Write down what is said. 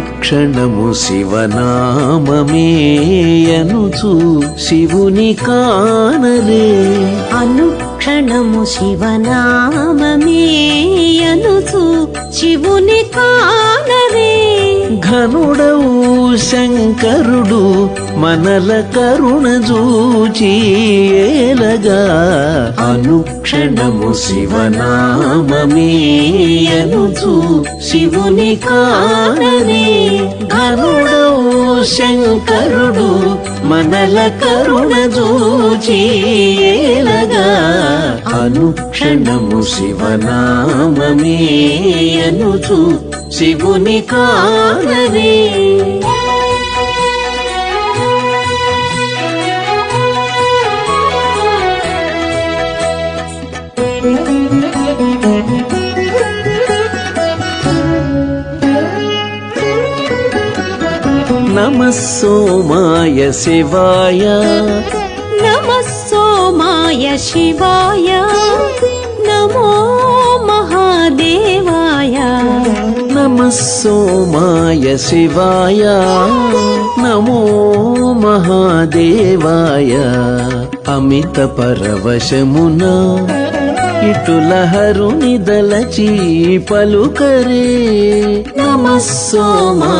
అనుక్షణము శివనామమేయనుచు శివుని కానలే. అనుక్షణము శివనామమేయనుచు శివుని కానరే ఘనుడవు శంకరుడు మనల కరుణ చూచి ఏలగా అనుక్షణము శివనామమేయనుచు శివుని కాననే ఘనుడవు శంకరుడు మనల కరుణ చూచి ఏలగా అనుక్షణము శివనామమేయనుచు శివుని కాననే నమ సోమాయ శివాయ నమః సోమాయ శివాయ నమో మహాదేవాయ నమ సోమాయ శివాయ నమో మహాదేవాయ అమిత పరవశమున ఇటుల హరుని దలచి పలుకరే నమ సోమా